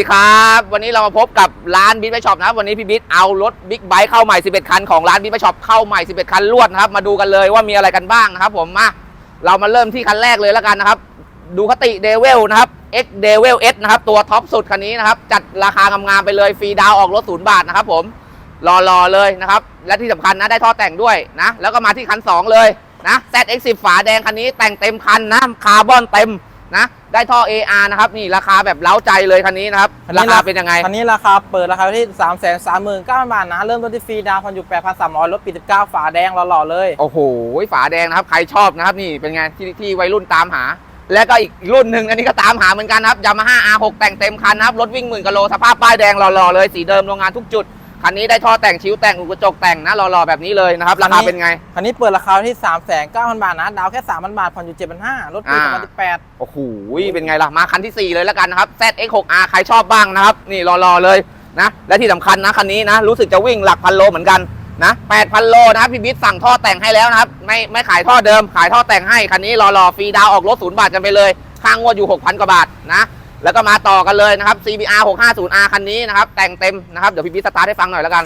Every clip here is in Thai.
สวัสดีครับ วันนี้เรามาพบกับร้านบิ๊กไบช็อปนะครับ วันนี้พี่บิ๊กเอารถบิ๊กไบค์เข้าใหม่ 11 คันของร้านบิ๊กไบช็อปเข้าใหม่ 11 คันรวดนะครับ มาดูกันเลยว่ามีอะไรกันบ้างนะครับ ผมมาเรามาเริ่มที่คันแรกเลยแล้วกันนะครับ ดูคติเดเวลนะครับ X d e v i l S นะครับ ตัวท็อปสุดคันนี้นะครับ จัดราคางามๆไปเลยฟรีดาวออกรถศูนย์บาทนะครับ ผมรอๆเลยนะครับ และที่สำคัญนะได้ท่อแต่งด้วยนะแล้วก็มาที่คัน 2 เลยนะ ZX10 ฝาแดงคันนี้แต่งเต็มคันนะคาร์บอนเต็ม นะได้ท่อ AR นะครับนี่ราคาแบบเล้าใจเลยคันนี้นะครับราคาเป็นยังไงคันนี้ราคาเปิดราคาที่ 3 3 9 0 0 0บาทนะเริ่มต้นที่ฟรีดาวน์พันอยู่8,300ลดปี19ฝาแดงหล่อๆเลยโอ้โหฝาแดงนะครับใครชอบนะครับนี่เป็นไงที่ที่วัยรุ่นตามหา แล้วก็อีกรุ่นหนึ่งอันนี้ก็ตามหาเหมือนกันนะครับยามาฮ่า R6 แต่งเต็มคันนะครับรถวิ่งหมื่นกิโลสภาพป้ายแดงหล่อๆเลยสีเดิมโรงงานทุกจุด คันนี้ได้ท่อแต่งชิ้วแต่งอุกระจกแต่งนะหล่อๆแบบนี้เลยนะครับ ราคาเป็นไง คันนี้เปิดราคาที่ 3 9 0 0 0 บาทนะ ดาวแค่ 3,000 บาท ผ่อนอยู่ 7,500ลดปีอ่า2018 โอ้โห เป็นไงล่ะ มาคันที่ 4 เลยแล้วกันนะครับ ZX6R ใครชอบบ้างนะครับ นี่รอๆเลยนะ และที่สำคัญนะ คันนี้นะ รู้สึกจะวิ่งหลักพันโลเหมือนกันนะ8,000 โลนะครับพี่บิ๊กสั่งท่อแต่งให้แล้วนะครับ ไม่ไม่ขายท่อเดิม ขายท่อแต่งให้ คันนี้รอๆ ฟรีดาวน์ออกรถศูนย์บาทกันไปเลย ค่างวดอยู่ 6,000 กว่าบาทนะ แล้วก็มาต่อกันเลยนะครับ CBR 650R คันนี้นะครับ แต่งเต็มนะครับ เดี๋ยวพี่บิ๊กสตาร์ทให้ฟังหน่อยแล้วกัน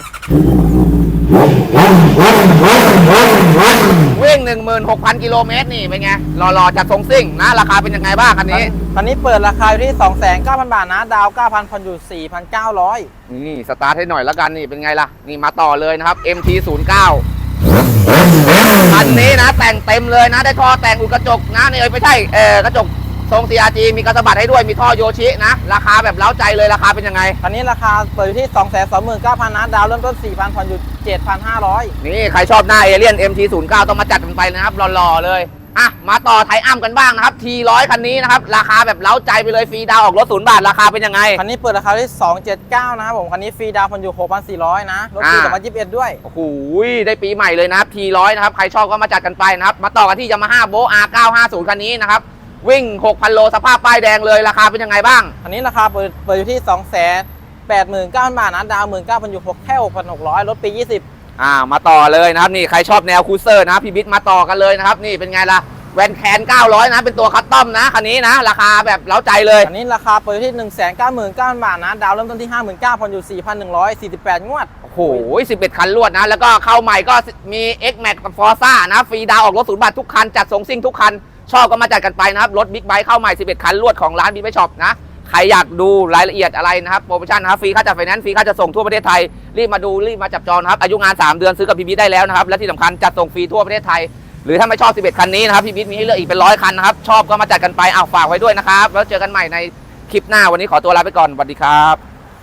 วิ่ง 16,000 กิโลเมตรนี่เป็นไงรอๆจัดทรงซิ่งนะ ราคาเป็นยังไงบ้างคันนี้คันนี้เปิดราคาอยู่ที่ 2,900 บาทนะ ดาว 9,000ผ่อนอยู่ 4,900 นี่สตาร์ทให้หน่อยแล้วกันนี่เป็นไงล่ะ นี่มาต่อเลยนะครับ MT09 คันนี้นะแต่งเต็มเลยนะ ได้ท่อแต่งอุดกระจกนะนี่เอ้ยไม่ใช่เออกระจก ทรง CRG มีกระสะบัดให้ด้วยมีท่อโยชินะ ราคาแบบเล้าใจเลยราคาเป็นยังไง คันนี้ราคาเปิดอยู่ที่ 229,000นะดาวเริ่มต้น 4,000ผ่อนอยู่ 7,500 นี่ใครชอบหน้าเอเลียน MT09 ต้องมาจัดกันไปนะครับหล่อๆเลยอะมาต่อไทอัมกันบ้างนะครับ T100 คันนี้นะครับ ราคาแบบเล้าใจไปเลยฟรีดาวน์ออกรถศูนย์บาท ราคาเป็นยังไง คันนี้เปิดราคาที่ 279 นะครับผม คันนี้ฟรีดาวน์ผ่อนอยู่ 6,400 นะรถปีอ่า2021 ด้วย โอ้โหได้ปีใหม่เลยนะครับ T100 นะครับ ใครชอบก็มาจัดกันไปนะครับ มาต่อกันที่ Yamaha b o R950 คันนี้นะครับ วิ่ง 6,000 โลสภาพป้ายแดงเลยราคาเป็นยังไงบ้างคันนี้ราคาเปิดเปิดอยู่ที่ 2 8 9 0 0 0 บาทนะดาว 19,000พันอยู่แค่ 6,600รถปี20 อ่ามาต่อเลยนะครับนี่ใครชอบแนวคูเซอร์นะครับพี่บิ๊กมาต่อกันเลยนะครับนี่เป็นไงล่ะแวนแคน900 นะ เป็นตัวคัสตอมนะคันนี้นะ ราคาแบบเล้าใจเลยคันนี้ราคาเปิดอยู่ที่ 199,000 บาทนะ ดาวเริ่มต้นที่ 59,000พันอยู่ 4,148 งวด โอ้โห11 คันรวดนะ แล้วก็เข้าใหม่ก็มี X Max กับ Forza นะฟรีดาวน์ออกรถศูนย์บาททุกคัน จัดส่งซิ่งทุกคัน ชอบก็มาจัดกันไปนะครับ รถบิ๊กไบค์เข้าใหม่ 11 คันรวดของร้านบิ๊กไบค์ช็อปนะ ใครอยากดูรายละเอียดอะไรนะครับ โปรโมชั่นนะครับ ฟรีค่าจัดไฟแนนซ์ ฟรีค่าจัดส่งทั่วประเทศไทย รีบมาดู รีบมาจับจองนะครับ อายุงาน 3 เดือนซื้อกับพี่บิ๊กได้แล้วนะครับ และที่สำคัญจัดส่งฟรีทั่วประเทศไทย หรือถ้าไม่ชอบ 11 คันนี้นะครับ พี่บิ๊กมีให้เลือกอีกเป็นร้อยคันนะครับ ชอบก็มาจัดกันไปเอาฝากไว้ด้วยนะครับ แล้วเจอกันใหม่ในคลิปหน้า วันนี้ขอตัวลาไปก่อนสวัสดีครับ